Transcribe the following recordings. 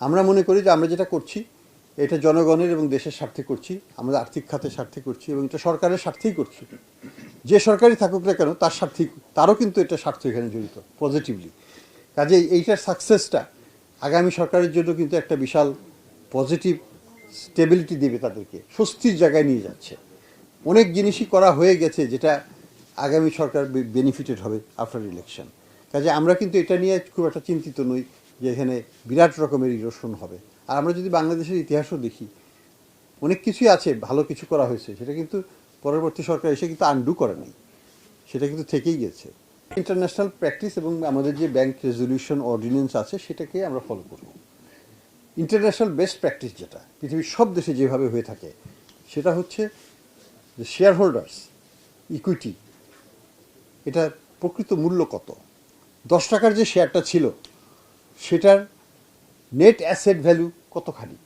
আমরা মনে করি যে আমরা যেটা করছি, এটা জনগণের এবং দেশের স্বার্থে করছি, আমরা আর্থিক খাতের স্বার্থে করছি এবং এটা সরকারের স্বার্থেই করছি। যে সরকারই থাকুক না কেন, তার স্বার্থে তারও কিন্তু এটা স্বার্থ এখানে জড়িত পজিটিভলি কাজে এইটার সাকসেসটা আগামী সরকারের জন্য কিন্তু একটা বিশাল পজিটিভ স্টেবিলিটি দেবে তাদেরকে, স্বস্তির জায়গায় নিয়ে যাচ্ছে। অনেক জিনিসই করা হয়ে গেছে যেটা আগামী সরকার বেনিফিটেড হবে আফটার ইলেকশন কাজে আমরা কিন্তু এটা নিয়ে খুব একটা চিন্তিত নই। যে এখানে বিরাট রকমের ইরোশন হবে। আর আমরা যদি বাংলাদেশের ইতিহাসও দেখি, অনেক কিছুই আছে, ভালো কিছু করা হয়েছে, সেটা কিন্তু পরবর্তী সরকার এসে কিন্তু আন্ডু করে নাই। সেটা কিন্তু থেকেই গেছে। ইন্টারন্যাশনাল প্র্যাকটিস এবং আমাদের যে ব্যাংক রেজলিউশন অর্ডিন্যান্স আছে, সেটাকে আমরা ফলো করব। ইন্টারন্যাশনাল বেস্ট প্র্যাকটিস যেটা, পৃথিবীর সব দেশে যেভাবে হয়ে থাকে, সেটা হচ্ছে যে শেয়ার হোল্ডার্স ইকুইটি এটা প্রকৃত মূল্য কত? দশ টাকার যে শেয়ারটা ছিল সেটার নেট অ্যাসেট ভ্যালু কতখানি?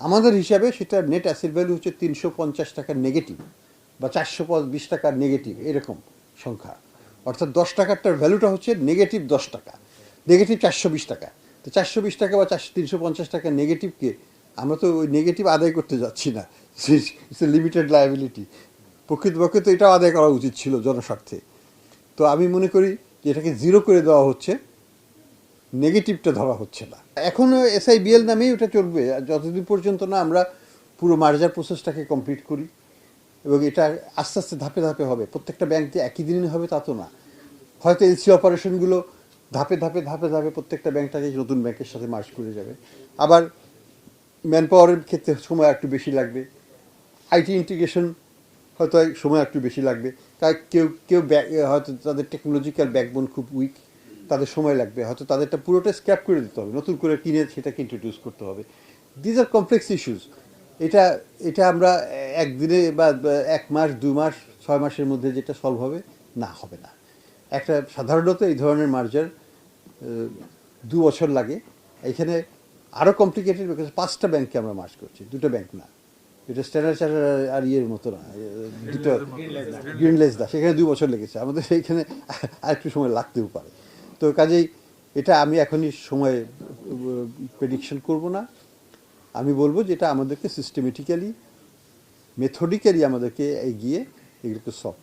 আমাদের হিসাবে সেটার নেট অ্যাসেট ভ্যালু হচ্ছে তিনশো পঞ্চাশ টাকার নেগেটিভ বা চারশো বিশ টাকার নেগেটিভ এরকম সংখ্যা। অর্থাৎ দশ টাকারটার ভ্যালুটা হচ্ছে নেগেটিভ দশ টাকা নেগেটিভ চারশো বিশ টাকা। তো চারশো বিশ টাকা বা চারশো তিনশো পঞ্চাশ টাকা নেগেটিভকে আমরা তো ওই নেগেটিভ আদায় করতে যাচ্ছি না ইটস এ লিমিটেড লায়াবিলিটি প্রকৃতপক্ষে তো এটাও আদায় করা উচিত ছিল জনস্বার্থে। তো আমি মনে করি যে এটাকে জিরো করে দেওয়া হচ্ছে। নেগেটিভটা ধরা হচ্ছে না। এখনও এসআইবিএল নামেই ওটা চলবে। যতদিন পর্যন্ত না আমরা পুরো মার্জার প্রসেসটাকে কমপ্লিট করি, এবং এটা আস্তে আস্তে ধাপে ধাপে হবে। প্রত্যেকটা ব্যাংক যে একই দিনে হবে তা তো না। হয়তো এলসি অপারেশনগুলো ধাপে ধাপে ধাপে ধাপে প্রত্যেকটা ব্যাংকটাকে নতুন ব্যাংকের সাথে মার্চ করে যাবে। আবার ম্যান পাওয়ারের ক্ষেত্রে সময় একটু বেশি লাগবে। আইটি ইন্টিগ্রেশন হয়তো সময় একটু বেশি লাগবে। তাই কেউ কেউ হয়তো তাদের টেকনোলজিক্যাল ব্যাকবোন খুব উইক। তাদের সময় লাগবে। হয়তো তাদেরটা পুরোটা স্ক্র্যাপ করে দিতে হবে নতুন করে কিনে সেটাকে ইন্ট্রোডিউস করতে হবে। দিজ আর কমপ্লেক্স ইস্যুস এটা এটা আমরা একদিনে বা এক মাস দু মাস ছয় মাসের মধ্যে যেটা সলভ হবে না হবে না। একটা সাধারণত এই ধরনের মার্জার দু বছর লাগে। এখানে আরও কমপ্লিকেটেড বিকজ পাঁচটা ব্যাংকে আমরা মার্চ করছি দুটো ব্যাংক না। এটা স্ট্যান্ডার্ড চার্টার আর ইয়ের মতো না দুটো গ্রিনলেস দা সেখানে দুই বছর লেগেছে। আমাদের সেইখানে আরেকটু সময় লাগতেও পারে। তো কাজেই এটা আমি এখনই সময়ে প্রেডিকশন করব না। আমি বলব যে এটা আমাদেরকে সিস্টেমেটিক্যালি মেথডিক্যালি আমাদেরকে এগিয়ে এগুলোকে সলভ